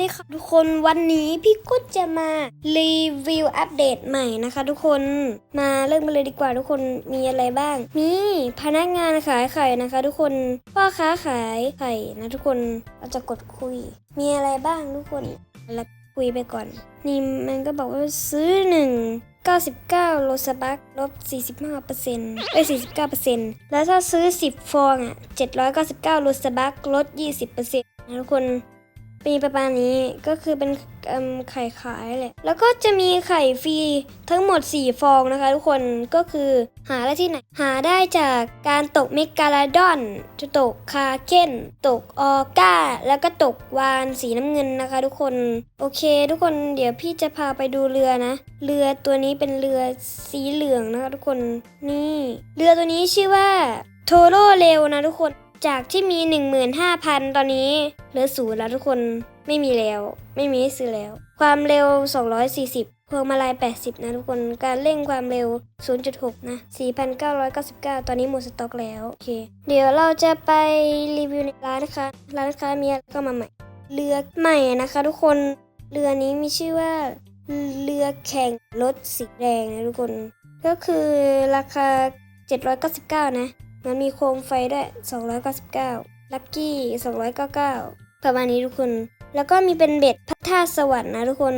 ดีค่ะทุกคนวันนี้พี่กุ๊ดจะมารีวิวอัปเดตใหม่นะคะ ทุกคนมาเริ่มกันเลยดีกว่าทุกคนมีอะไรบ้าง มีพนักงานขายไข่นะคะ ทุกคนพ่อค้าขายไข่นะทุกคนเราจะกดคุย มีอะไรบ้างทุกคนแล้วคุยไปก่อน นี่มันก็บอกว่าซื้อหนึ่ง99โลสบักลบ 45%เอ้ย49%แล้วถ้าซื้อ 10 ฟองอะ799โลสบักลด 20%นะทุกคน มีประมาณนี้ก็คือเป็นเอิ่มไข่ขายแหละ แล้วก็จะมีไข่ฟรีทั้งหมด 4 ฟองนะคะ ทุกคนก็คือหาได้ที่ไหน หาได้จากการตกเมกาลาดอนตกคาเคนตกออก้า แล้วก็ตกวานสีน้ำเงินนะคะ ทุกคนโอเค ทุกคนเดี๋ยวพี่จะพาไปดูเรือนะ เรือตัวนี้เป็นเรือสีเหลืองนะคะ ทุกคนนี่ เรือตัวนี้ชื่อว่าโทโรเร็วนะทุกคน จากที่มี 15,000 ตอนนี้เหลือศูนย์แล้วทุกคนไม่มีแล้ว ไม่มีให้ซื้อแล้ว ความเร็ว 240 พวงมาลัย 80 นะทุกคนการเร่งความเร็ว 0.6 นะ 4,999 ตอนนี้หมดสต็อกแล้วโอเค เดี๋ยวเราจะไปรีวิวในร้านนะคะร้านค้ามีอะไรเข้ามาใหม่ เรือใหม่นะคะทุกคนเรือนี้มีชื่อว่าเรือแข่งรถสีแดงนะทุกคน ก็คือราคา 799 นะ มันมีโคมไฟได้วย299 ลัคกี้ 299 ประมาณนี้ทุกคน แล้วก็มีเป็นเบ็ดพัทธาสวรรค์นะทุกคน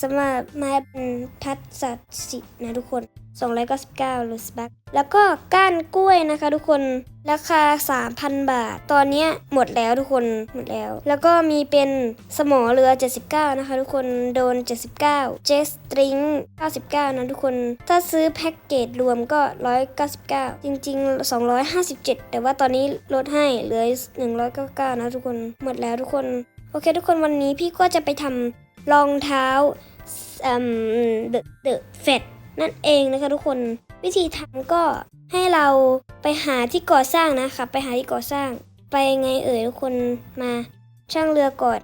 สำหรับไม้เป็นทัดสัตสินะทุกคน 299ลูสแบักแล้วก็ก้านกล้วยนะคะ ทุกคนราคา 3,000 บาท ตอนนี้หมดแล้วทุกคนหมดแล้ว แล้วก็มีเป็นสมอเรือ 79 นะคะ ทุกคนโดน 79 เจสตริง 99 นะทุกคน ถ้าซื้อแพ็กเกจรวมก็ 199 จริง ๆ 257 แต่ว่าตอนนี้ลดให้เหลือ 199 นะทุกคนหมดแล้วทุกคน โอเค ทุกคนวันนี้พี่ก็จะไปทำรองเท้าอืมเดอเดอะเฟด นั่นเองนะคะทุกคนวิธีทำก็ให้เราไปหาที่ก่อสร้างนะคะไปหาที่ก่อสร้าง ไปยังไงเอ่ยทุกคนมาช่างเรือก่อน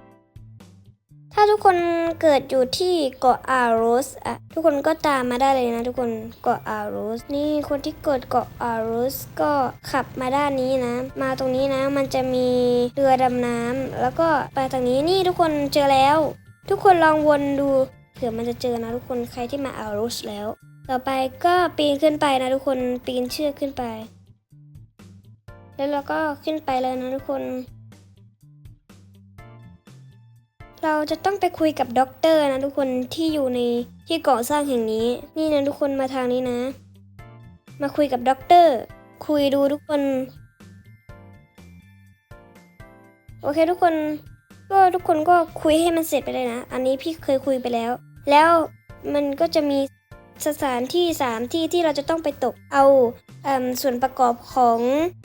ถ้าทุกคนเกิดอยู่ที่เกาะอาโรสอะทุกคนก็ตามมาได้เลยนะทุกคนเกาะอาโรสนี่คนที่เกิดเกาะอาโรสก็ขับมาด้านนี้นะ มาตรงนี้นะมันจะมีเรือดำน้ำแล้วก็ไปทางนี้นี่ทุกคนเจอแล้ว ทุกคนลองวนดูเผื่อมันจะเจอนะทุกคนใครที่มาอาโรสแล้ว ต่อไปก็ปีนขึ้นไปนะทุกคนปีนเชือกขึ้นไป แล้วเราก็ขึ้นไปเลยนะทุกคน เราจะต้องไปคุยกับด็อกเตอร์นะทุกคนที่อยู่ในที่ก่อสร้างแห่งนี้ นี่นะทุกคนมาทางนี้นะ มาคุยกับด็อกเตอร์คุยดูทุกคนโอเคทุกคนก็ทุกคนก็คุยให้มันเสร็จไปเลยนะ อันนี้พี่เคยคุยไปแล้ว แล้วมันก็จะมี สถานที่สามที่ที่เราจะต้องไปตกเอาเอส่วนประกอบของ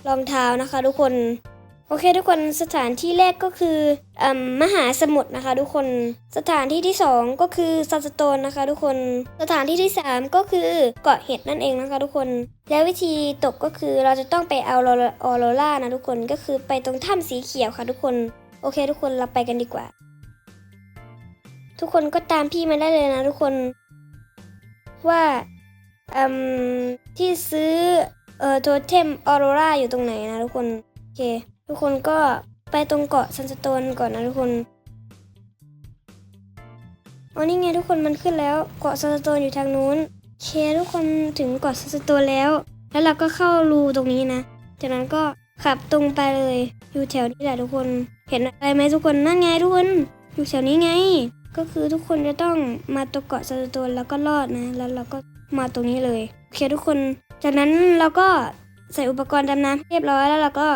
รองเท้านะคะทุกคนโอเคทุกคนสถานที่แรกก็คืออมมหาสมุทรนะคะ ทุกคนสถานที่ที่สองก็คือซันสโตนนะคะ ทุกคนสถานที่ที่สามก็คือเกาะเห็ดนั่นเองนะคะ ทุกคน แล้ววิธีตกก็คือเราจะต้องไปเอาออโรล่านะทุกคนก็คือไปตรงถ้ำสีเขียวค่ะ ทุกคนโอเค ทุกคนเราไปกันดีกว่า ทุกคนก็ตามพี่มาได้เลยนะ ทุกคน ว่าที่ซื้อเอ่อโทเทมออโรราอยู่ตรงไหนนะทุกคนโอเค ทุกคนก็ไปตรงเกาะซันสโตนก่อนนะทุกคนอ๋อนี่ไงทุกคนมันขึ้นแล้วเกาะซันสโตนอยู่ทางนู้นโอเคทุกคนถึงเกาะซันสโตนแล้ว แล้วเราก็เข้ารูตรงนี้นะจากนั้นก็ขับตรงไปเลย อยู่แถวนี้แหละทุกคน เห็นอะไรไหมทุกคนนั่นไงทุกคนอยู่แถวนี้ไง ก็คือทุกคนจะต้องมาตรงเกาะสโตนแล้วก็รอดนะ แล้วเราก็มาตรงนี้เลยโอเคทุกคน จากนั้นเราก็ใส่อุปกรณ์ดำน้ำเรียบร้อยแล้วเราก็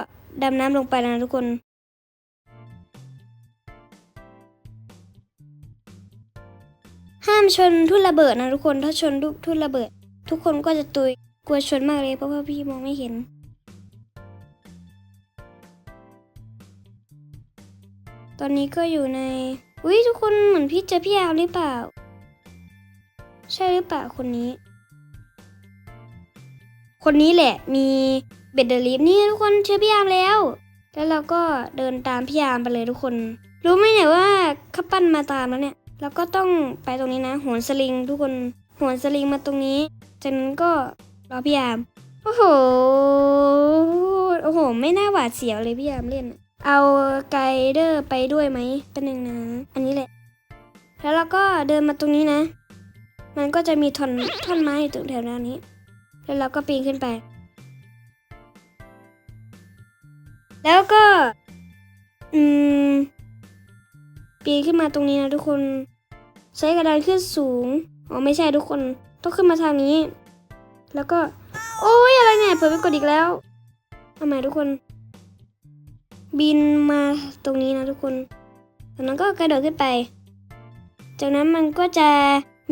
ดำน้ำลงไปนะทุกคนห้ามชนทุ่นระเบิดนะทุกคนถ้าชนทุ่นระเบิด ทุกคนก็จะตุยกลัวชนมากเลยเพราะว่าพี่มองไม่เห็น ตอนนี้ก็อยู่ใน อุ้ยทุกคนเหมือนพี่เจอพี่ยาวหรือเปล่า ใช่หรือเปล่าคนนี้ คนนี้แหละมีเบ็ดเดอร์ลิฟนี่ทุกคนเจอพี่ยามแล้ว แล้วเราก็เดินตามพี่ยามไปเลยทุกคน รู้ไหมเนี่ยว่าข้าปั้นมาตามแล้วเนี่ยเราก็ต้องไปตรงนี้นะโหนสลิง ทุกคนโหนสลิงมาตรงนี้จากนั้นก็รอพี่ยามโอ้โหโอ้โห ไม่น่าหวาดเสียวเลยพี่ยามเล่นอะ เอาไกด์เดอร์ไปด้วยไหมเป็นหนึ่งนะ อันนี้แหละ แล้วเราก็เดินมาตรงนี้นะ มันก็จะมีท่อนท่อนไม้อยู่ตรงแถวนี้ แล้วเราก็ปีนขึ้นไป แล้วก็ อืม ปีนขึ้นมาตรงนี้นะทุกคน ใช้กระดานขึ้นสูง อ๋อไม่ใช่ทุกคน ต้องขึ้นมาทางนี้ แล้วก็ โอ้ยอะไรเนี่ย เปิดไปกดอีกแล้วทำไมทุกคน บินมาตรงนี้นะทุกคนจากนั้นก็กระโดดขึ้นไป จากนั้นมันก็จะ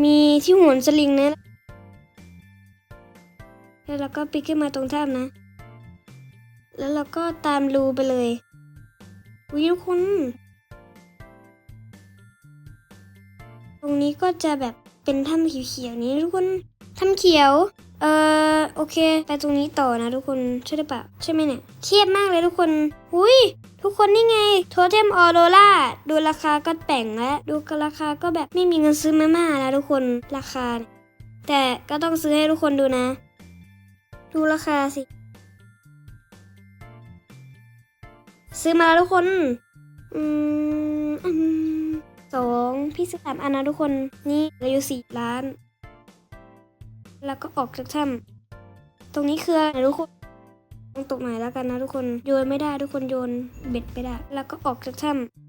มีที่โหนสลิงนะ แล้วเราก็ปีนขึ้นมาตรงถ้ำนะ แล้วเราก็ตามรูไปเลยวิทุกคน ตรงนี้ก็จะแบบเป็นถ้ำเขียวๆนี้ทุกคนถ้ำเขียว เอ่อโอเค ไปตรงนี้ต่อนะทุกคนใช่หรือเปล่าใช่ไหมเนี่ยเทียบมากเลยทุกคนอุ้ยทุกคนนี่ไง โทเทมออโรล่าดูราคาก็แป่งแล้วดูราคาก็แบบไม่มีเงินซื้อมาม่าแล้วทุกคนราคา แต่ก็ต้องซื้อให้ทุกคนดูนะ ดูราคาสิ ซื้อมาแล้วทุกคน อืมอืมสองพี่ซื้อสามอันนะทุกคนนี่เลืออยู่สี่ล้าน แล้วก็ออกจากถ้ำตรงนี้คืออะไรทุกคนต้องตกหน่อยแล้วกันนะทุกคน โยนไม่ได้ทุกคนโยนเบ็ดไม่ได้ แล้วก็ออกจากถ้ำ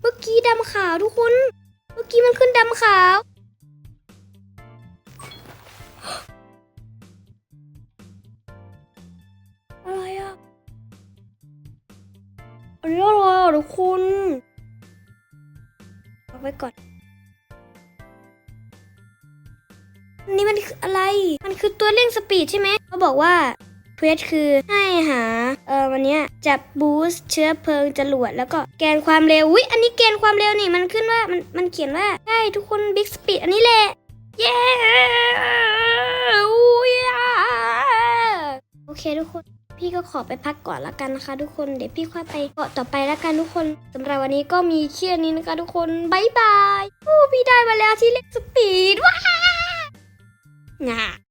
เมื่อกี้ดำขาวทุกคน เมื่อกี้มันขึ้นดำขาว อะไรอะอันนี้อะไรอะทุกคนเอาไว้ก่อนอันนี้มันคืออะไร มันคือตัวเร่งสปีดใช่ไหมเขาบอกว่า เควสคือให้หาเออวันเนี้ยจับบูสเชื้อเพลิงจรวดแล้วก็แกนความเร็วอุ้ยอันนี้แกนความเร็วนี่มันขึ้นว่ามันมันเขียนว่าใช่ทุกคนบิ๊กสปีดอันนี้แหละเย้อุ้ยโอเคทุกคนพี่ก็ขอไปพักก่อนละกันนะคะ ทุกคนเดี๋ยวพี่ค่อยไปเกาะต่อไปละกันทุกคนสำหรับวันนี้ก็มีแค่นี้นะคะทุกคนบายบายโอ้พี่ได้มาแล้วที่เล่นสปีดว้าง่า